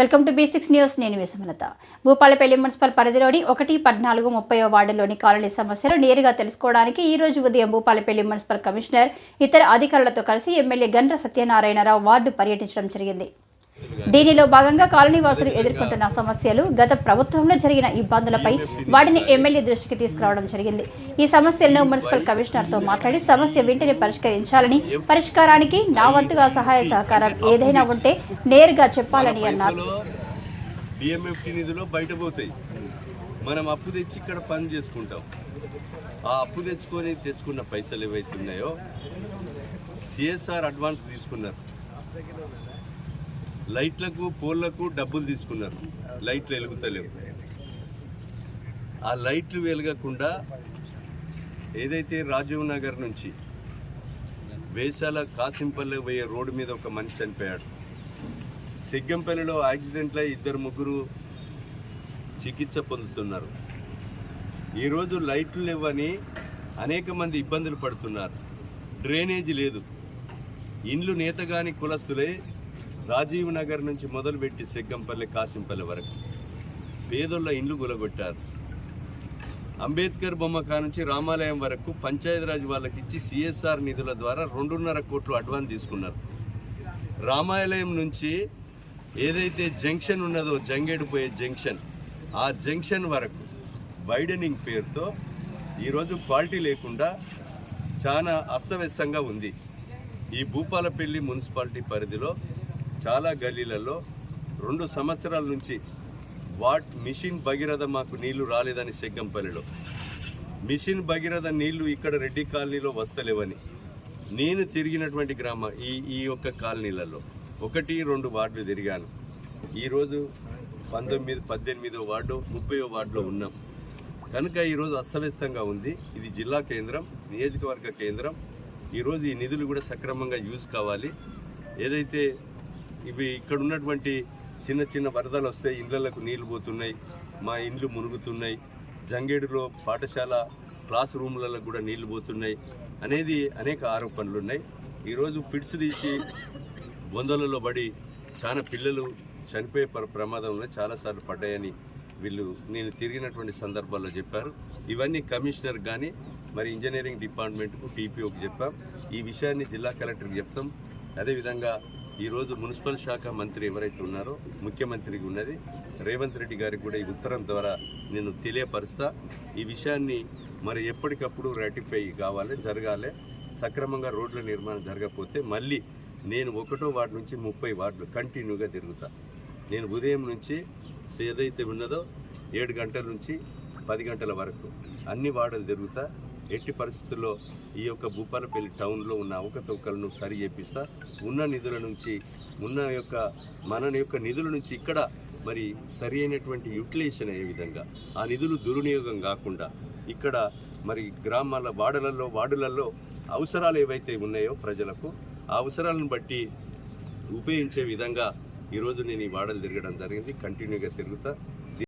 Welcome to B six news. నేను విసుమలత Bhupalpally municipal పరిధిలోని ఒకటి పద్నాలుగు ముప్పై వార్డులోని కాలనీ సమస్యలు నేరుగా తెలుసుకోవడానికి ఈ రోజు ఉదయం భూపాలపల్లి మున్సిపల్ కమిషనర్ ఇతర అధికారులతో కలిసి ఎమ్మెల్యే గండ్ర సత్యనారాయణరావు వార్డు పర్యటించడం జరిగింది. దీనిలో భాగంగా కాలనీ వాసులు ఎదుర్కొంటున్న సమస్యలు గత ప్రభుత్వంలో జరిగిన ఇబ్బందులపై వాటిని ఎమ్మెల్యే దృష్టికి తీసుకురావడం జరిగింది. ఈ సమస్యలను మున్సిపల్ కమిషనర్తో మాట్లాడి సమస్య వెంటనే పరిష్కరించాలని పరిష్కారానికి నా వంతుగా సహాయ సహకారం ఏదైనా ఉంటే నేరుగా చెప్పాలని అన్నారు. డిఎంఎఫ్టి నిధులు బయట పోతాయి. మనం అప్పు తెచ్చి ఇక్కడ పని చేసుకుంటాం. ఆ అప్పు తెచ్చుకొని తెచ్చుకున్న పైసలు ఏవైతున్నాయో సిఎస్ఆర్ అడ్వాన్స్ తీసుకున్నారు. లైట్లకు పోల్లకు డబ్బులు తీసుకున్నారు. లైట్లు వెలుగుతలేవు. ఆ లైట్లు వెలగకుండా ఏదైతే రాజీవ్ నగర్ నుంచి వేసాల కాసింపల్లె పోయే రోడ్డు మీద ఒక మనిషి చనిపోయాడు. సిగ్గంపల్లిలో యాక్సిడెంట్లో ఇద్దరు ముగ్గురు చికిత్స పొందుతున్నారు. ఈరోజు లైట్లు లేవని అనేక మంది ఇబ్బందులు పడుతున్నారు. డ్రైనేజీ లేదు. ఇండ్లు నేతగాని కులస్తులే రాజీవ్ నగర్ నుంచి మొదలుపెట్టి సిగ్గంపల్లి కాసింపల్లి వరకు. పేదోళ్ళ ఇండ్లు గులగొట్టారు. అంబేద్కర్ బొమ్మ కానుంచి రామాలయం వరకు పంచాయతీరాజ్ వాళ్ళకి ఇచ్చి సిఎస్ఆర్ నిధుల ద్వారా రెండున్నర కోట్లు అడ్వాన్స్ తీసుకున్నారు. రామాలయం నుంచి ఏదైతే జంక్షన్ ఉన్నదో జంగేడిపోయే జంక్షన్ ఆ జంక్షన్ వరకు వైడనింగ్ పేరుతో ఈరోజు క్వాలిటీ లేకుండా చాలా అస్తవ్యస్తంగా ఉంది. ఈ భూపాలపల్లి మున్సిపాలిటీ పరిధిలో చాలా గల్లీలలో రెండు సంవత్సరాల నుంచి వాట్ మిషన్ భగీరథ మాకు నీళ్ళు రాలేదని సెగ్గంపల్లిలో. మిషన్ భగీరథ నీళ్ళు ఇక్కడ రెడ్డి కాలనీలో వస్తలేవని. నేను తిరిగినటువంటి గ్రామ ఈ ఈ యొక్క కాలనీలలో ఒకటి రెండు వార్డులు తిరిగాను. ఈరోజు పంతొమ్మిది పద్దెనిమిదో వార్డు ముప్పయో వార్డులో ఉన్నాం. కనుక ఈరోజు అస్తవ్యస్తంగా ఉంది. ఇది జిల్లా కేంద్రం నియోజకవర్గ కేంద్రం. ఈరోజు ఈ నిధులు కూడా సక్రమంగా యూజ్ కావాలి. ఏదైతే ఇవి ఇక్కడ ఉన్నటువంటి చిన్న చిన్న వరదలు వస్తే ఇండ్లకు నీళ్ళు పోతున్నాయి మా ఇండ్లు మునుగుతున్నాయి జంగేడులో పాఠశాల క్లాస్ రూమ్లలో కూడా నీళ్ళు పోతున్నాయి అనేది అనేక ఆరోపణలు ఉన్నాయి ఈరోజు ఫిట్స్ తీసి బొందలలో పడి చాలా పిల్లలు చనిపోయే ప్రమాదంలో చాలాసార్లు పడ్డాయని వీళ్ళు నేను తిరిగినటువంటి సందర్భాల్లో చెప్పారు. ఇవన్నీ కమిషనర్ కానీ మరి ఇంజనీరింగ్ డిపార్ట్మెంట్కు టీపీఓకి చెప్పాం. ఈ విషయాన్ని జిల్లా కలెక్టర్కి చెప్తాం. అదేవిధంగా ఈరోజు మున్సిపల్ శాఖ మంత్రి ఎవరైతే ఉన్నారో ముఖ్యమంత్రికి ఉన్నది. రేవంత్ రెడ్డి గారికి కూడా ఈ ఉత్తరం ద్వారా నేను తెలియపరుస్తా. ఈ విషయాన్ని మరి ఎప్పటికప్పుడు రాటిఫై కావాలి జరగాలి. సక్రమంగా రోడ్ల నిర్మాణం జరగకపోతే మళ్ళీ నేను ఒకటో వార్డు నుంచి ముప్పై వార్డులు కంటిన్యూగా తిరుగుతా. నేను ఉదయం నుంచి ఏదైతే ఉన్నదో ఏడు గంటల నుంచి పది గంటల వరకు అన్ని వార్డులు తిరుగుతా. ఎట్టి పరిస్థితుల్లో ఈ యొక్క భూపాలపల్లి టౌన్లో ఉన్న అవకతవకలను సరి చేపిస్తా. ఉన్న నిధుల నుంచి ఉన్న యొక్క మన యొక్క నిధుల నుంచి ఇక్కడ మరి సరి అయినటువంటి యూటిలైజేషన్ అయ్యే విధంగా ఆ నిధులు దుర్వినియోగం కాకుండా ఇక్కడ మరి గ్రామాల వాడలలో వార్డులలో అవసరాలు ఏవైతే ఉన్నాయో ప్రజలకు ఆ అవసరాలను బట్టి ఉపయోగించే విధంగా ఈరోజు నేను ఈ వాడలు తిరగడం జరిగింది. కంటిన్యూగా తిరుగుతా.